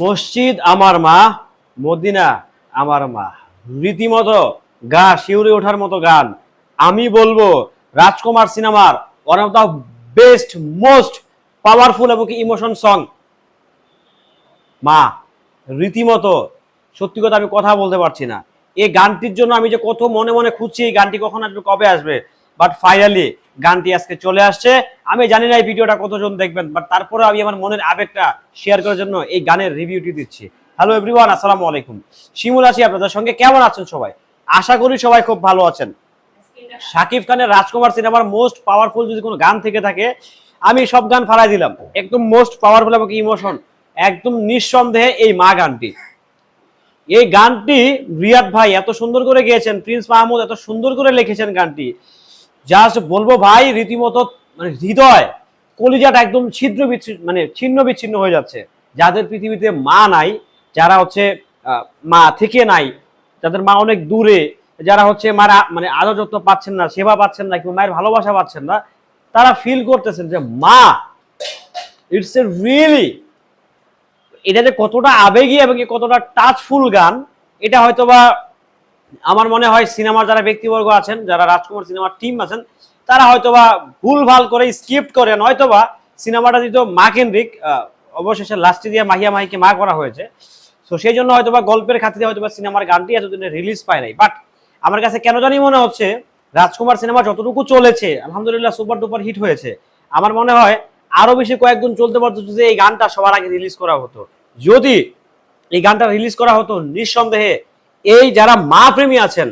মসজিদ আমার মা, মদিনা আমার মা। রীতিমতো গা শিউরে ওঠার মতো গান। আমি বলব, রাজকুমার সিনেমার one of the best most powerful এবং ইমোশন সং মা, রীতিমতো, সত্যি কথা আমি কথা বলতে পারছি না। এই গানটির জন্য আমি যে কত মনে মনে খুঁজছি, এই গানটি কখন আসবে, কবে আসবে? বাট ফাইনালি গানটি আজকে চলে আসছে। আমি জানি না এই ভিডিওটা কতজন দেখবেন বাট তারপরে আমি আমার মনের আবেগটা শেয়ার করার জন্য এই গানের রিভিউটি দিচ্ছি। হ্যালো এভরিওয়ান আসসালামু আলাইকুম। শিমুল আছি আপনাদের সঙ্গে, কেমন আছেন সবাই? আশা করি সবাই খুব ভালো আছেন। শাকিব খানের রাজকুমার সিনেমার মোস্ট পাওয়ারফুল যদি কোনো গান থেকে থাকে, আমি সব গান ফালাই দিলাম। একদম মোস্ট পাওয়ারফুল এবং ইমোশন একদম নিঃসন্দেহে এই মা গানটি। এই গানটি রিয়াদ ভাই এত সুন্দর করে গেয়েছেন, প্রিন্স মাহমুদ এত সুন্দর করে লিখেছেন গানটি। জাস্ট বলব ভাই, রীতিমতো মানে হৃদয়, কলিজাটা একদম ছিদ্র বিচ্ছিন্ন মানে ছিন্ন বিচ্ছিন্ন হয়ে যাচ্ছে। যাদের পৃথিবীতে মা নাই, যারা হচ্ছে মা থেকে নাই, যাদের মা অনেক দূরে, যারা হচ্ছে মারা মানে আদর যত্ন পাচ্ছেন না, সেবা পাচ্ছেন না, কিংবা মায়ের ভালোবাসা পাচ্ছেন না, তারা ফিল করতেছেন যে, মা ইটস এ রিয়েলি এটা যে কতটা আবেগী এবং কতটা টাচফুল গান, এটা হয়তোবা আমার মনে হয় সিনেমার যারা ব্যক্তিবর্গ আছেন, যারা রাজকুমার সিনেমার টিম আছেন, তারা হয়তোবা ভুল ভালো করে স্ক্রিপ্ট করে, নয়তোবা সিনেমাটা যেহেতু মা কেন্দ্রিক অবশেষে লাস্টে দিয়ে মাহিয়া মাহিকে মা করা হয়েছে, তো সেই জন্য হয়তোবা গল্পের খাতিরে হয়তোবা সিনেমার গানটি এতদিনে রিলিজ পায় নাই। বাট আমার কাছে কেন জানি মনে হচ্ছে, রাজকুমার সিনেমা যতটুকু চলেছে, আলহামদুলিল্লাহ সুপার ডুপার হিট হয়েছে। আমার মনে হয় আরও বেশি কয়েকদিন চলতে পারতো যদি এই গানটা সবার আগে রিলিজ করা হতো। যদি এই গানটা রিলিজ করা হতো, নিঃসন্দেহে এই যারা মা প্রেমী আছেন,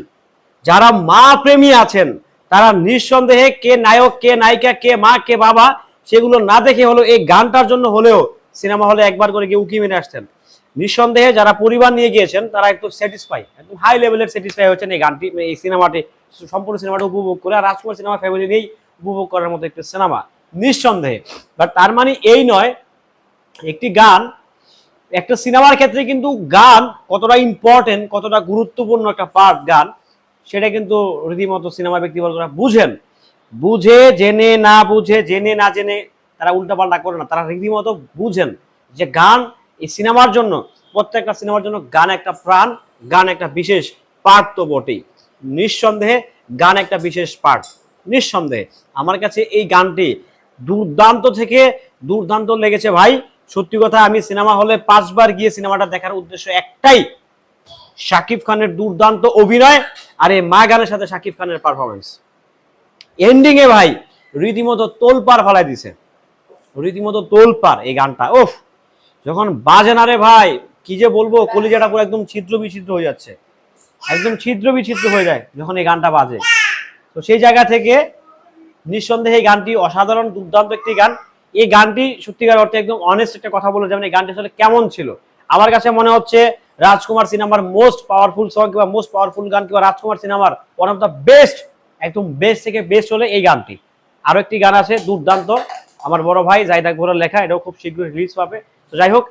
যারা মা প্রেমী আছেন, তারা নিঃসন্দেহে কে নায়ক, কে নায়িকা, কে মা, কে বাবা, সেগুলো না দেখে হলো এই গানটার জন্য হলেও সিনেমা হলে একবার করে গিয়ে উকি মেরে আসতেন নিঃসন্দেহে যারা পরিবার নিয়ে গিয়েছেন, তারা একটু স্যাটিসফাই একদম হাই লেভেলের স্যাটিসফাই হচ্ছেন এই গানটি, এই সিনেমাটি, সম্পূর্ণ সিনেমাটা উপভোগ করে। আর রাজকুমার সিনেমা ফ্যামিলি নিয়েই উপভোগ করার মতো একটি সিনেমা, নিঃসন্দেহে। বাট তার মানে এই নয়, একটি গান একটা সিনেমার ক্ষেত্রে কিন্তু গান কতটা ইম্পর্টেন্ট কতটা গুরুত্বপূর্ণ একটা পার্ট গান, সেটা কিন্তু রীতিমতো সিনেমা ব্যক্তি ব্যক্তিবর্গরা বুঝেন। বুঝে, জেনে, না বুঝে, জেনে, না জেনে তারা উল্টাপাল্টা করে না, তারা রীতিমতো বুঝেন যে গান এই সিনেমার জন্য, প্রত্যেকটা সিনেমার জন্য গান একটা প্রাণ, গান একটা বিশেষ পার্ট তো বটেই। নিঃসন্দেহে গান একটা বিশেষ পার্ট নিঃসন্দেহে। আমার কাছে এই গানটি দুর্দান্ত থেকে দুর্দান্ত লেগেছে ভাই। সত্যি কথা, আমি সিনেমা হলে পাঁচবার গিয়ে সিনেমাটা দেখার উদ্দেশ্য একটাই, শাকিব খানের দুর্দান্ত অভিনয় আর এই মা গানের সাথে শাকিব খানের পারফরমেন্স এন্ডিং এ ভাই, রীতিমতো তোলপার ফলাই দিছে। রীতিমতো তোলপার এই গানটা ওফ যখন বাজে না রে ভাই, কি যে বলব, কলিজাটা পুরো একদম ছিদ্র বিছিদ্র হয়ে যাচ্ছে। একদম ছিদ্র বিছিদ্র হয়ে যায় যখন এই গানটা বাজে। তো সেই জায়গা থেকে নিঃসন্দেহে গানটি অসাধারণ, দুর্দান্ত একটি গান। এই গানটি সত্যিকার অর্থে একদম অনেস্ট একটা কথা বলে যাবেন। এই গানটি আসলে কেমন ছিল? আমার কাছে মনে হচ্ছে রাজকুমার সিনেমার মোস্ট পাওয়ারফুল সং কিংবা মোস্ট পাওয়ারফুল গান কিংবা রাজকুমার সিনেমার ওয়ান অফ দ্য বেস্ট একদম বেস্ট থেকে বেস্ট হলে এই গানটি। আরও একটি গান আছে, দুর্দান্ত। আমার বড় ভাই জাইদ আকবরের লেখা, এটাও খুব শীঘ্রই রিলিজ পাবে। তো যাই হোক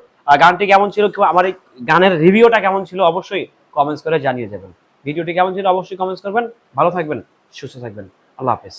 গানটি কেমন ছিল কিংবা আমার এই গানের রিভিউটা কেমন ছিল অবশ্যই কমেন্টস করে জানিয়ে যাবেন। ভিডিওটি কেমন ছিল অবশ্যই কমেন্টস করবেন। ভালো থাকবেন, সুস্থ থাকবেন। আল্লাহ হাফেজ।